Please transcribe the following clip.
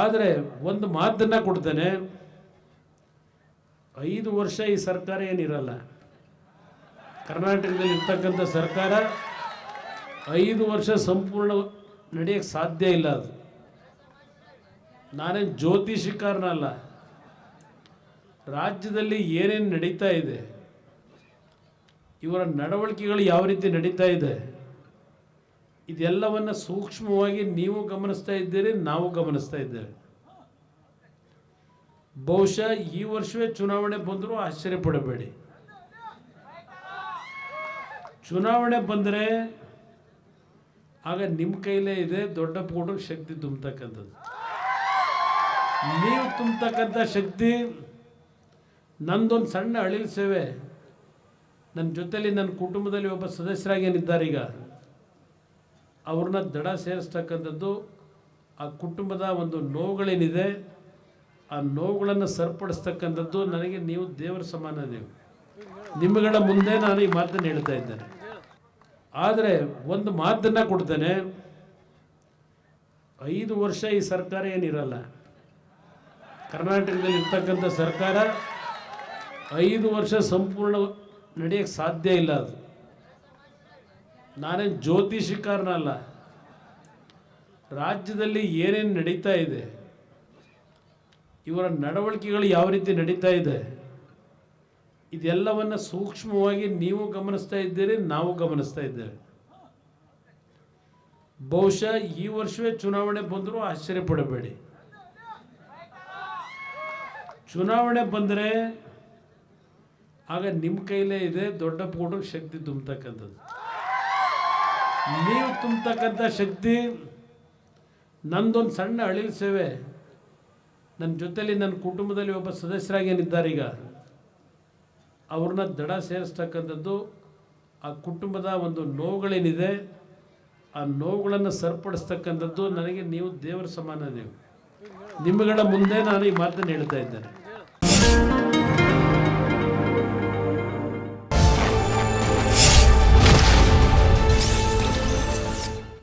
ಆದರೆ ಒಂದು ಮಾತನ್ನು ಕೊಡ್ತೇನೆ. ಐದು ವರ್ಷ ಈ ಸರ್ಕಾರ ಏನಿರಲ್ಲ. ಕರ್ನಾಟಕದಲ್ಲಿ ಇರ್ತಕ್ಕಂಥ ಸರ್ಕಾರ ಐದು ವರ್ಷ ಸಂಪೂರ್ಣ ನಡೆಯಕ್ಕೆ ಸಾಧ್ಯ ಇಲ್ಲ ಅದು. ನಾನೇನು ಜ್ಯೋತಿಷಿಕಾರನಲ್ಲ. ರಾಜ್ಯದಲ್ಲಿ ಏನೇನು ನಡೀತಾ ಇದೆ, ಇವರ ನಡವಳಿಕೆಗಳು ಯಾವ ರೀತಿ ನಡೀತಾ ಇದೆ ಇದೆಲ್ಲವನ್ನು ಸೂಕ್ಷ್ಮವಾಗಿ ನೀವು ಗಮನಿಸ್ತಾ ಇದ್ದೀರಿ, ನಾವು ಗಮನಿಸ್ತಾ ಇದ್ದೇವೆ. ಬಹುಶಃ ಈ ವರ್ಷವೇ ಚುನಾವಣೆ ಬಂದರೂ ಆಶ್ಚರ್ಯ ಪಡಬೇಡಿ. ಚುನಾವಣೆ ಬಂದರೆ ಆಗ ನಿಮ್ಮ ಕೈಲೇ ಇದೆ ದೊಡ್ಡ ಪುಟಕ್ಕೆ ಶಕ್ತಿ ತುಂಬತಕ್ಕಂಥದ್ದು. ನೀವು ತುಂಬತಕ್ಕಂಥ ಶಕ್ತಿ, ನಂದೊಂದು ಸಣ್ಣ ಅಳಿಲ್ ಸೇವೆ. ನನ್ನ ಜೊತೆಯಲ್ಲಿ ನನ್ನ ಕುಟುಂಬದಲ್ಲಿ ಒಬ್ಬ ಸದಸ್ಯರಾಗಿ ಏನಿದ್ದಾರೆ ಈಗ? ಅವ್ರನ್ನ ದಡ ಸೇರಿಸ್ತಕ್ಕಂಥದ್ದು ಆ ಕುಟುಂಬದ ಒಂದು ನೋವುಗಳೇನಿದೆ, ಆ ನೋವುಗಳನ್ನು ಸರಿಪಡಿಸ್ತಕ್ಕಂಥದ್ದು ನನಗೆ ನೀವು ದೇವರ ಸಮಾನ ನೀವು. ನಿಮ್ಮಗಳ ಮುಂದೆ ನಾನು ಈ ಮಾತನ್ನು ಹೇಳ್ತಾ ಇದ್ದೇನೆ. ಆದರೆ ಒಂದು ಮಾತನ್ನು ಕೊಡ್ತೇನೆ, ಐದು ವರ್ಷ ಈ ಸರ್ಕಾರ ಏನಿರಲ್ಲ. ಕರ್ನಾಟಕದಲ್ಲಿ ಇರ್ತಕ್ಕಂಥ ಸರ್ಕಾರ ಐದು ವರ್ಷ ಸಂಪೂರ್ಣ ನಡೆಯೋಕ್ಕೆ ಸಾಧ್ಯ ಇಲ್ಲ ಅದು. ನಾನೇನು ಜ್ಯೋತಿಷಿಕಾರನಲ್ಲ. ರಾಜ್ಯದಲ್ಲಿ ಏನೇನು ನಡೀತಾ ಇದೆ, ಇವರ ನಡವಳಿಕೆಗಳು ಯಾವ ರೀತಿ ನಡೀತಾ ಇದೆ, ಇದೆಲ್ಲವನ್ನು ಸೂಕ್ಷ್ಮವಾಗಿ ನೀವು ಗಮನಿಸ್ತಾ ಇದ್ದೀರಿ, ನಾವು ಗಮನಿಸ್ತಾ ಇದ್ದೇವೆ. ಬಹುಶಃ ಈ ವರ್ಷವೇ ಚುನಾವಣೆ ಬಂದರೂ ಆಶ್ಚರ್ಯ ಪಡಬೇಡಿ ಚುನಾವಣೆ ಬಂದರೆ ಆಗ ನಿಮ್ಮ ಕೈಲೇ ಇದೆ ದೊಡ್ಡ ಪೋಟೋಗೆ ಶಕ್ತಿ ತುಂಬತಕ್ಕಂಥದ್ದು. ನೀವು ತುಂಬತಕ್ಕಂಥ ಶಕ್ತಿ, ನಂದೊಂದು ಸಣ್ಣ ಅಳಿಲ್ ಸೇವೆ. ನನ್ನ ಜೊತೆಯಲ್ಲಿ ನನ್ನ ಕುಟುಂಬದಲ್ಲಿ ಒಬ್ಬ ಸದಸ್ಯರಾಗಿ ಏನಿದ್ದಾರೆ ಈಗ, ಅವ್ರನ್ನ ದಡ ಸೇರಿಸ್ತಕ್ಕಂಥದ್ದು, ಆ ಕುಟುಂಬದ ಒಂದು ನೋವುಗಳೇನಿದೆ, ಆ ನೋವುಗಳನ್ನು ಸರಿಪಡಿಸ್ತಕ್ಕಂಥದ್ದು ನನಗೆ ನೀವು ದೇವರ ಸಮಾನ ನೀವು. ನಿಮ್ಮಗಳ ಮುಂದೆ ನಾನು ಈ ಮಾತನ್ನು ಹೇಳ್ತಾ ಇದ್ದೇನೆ.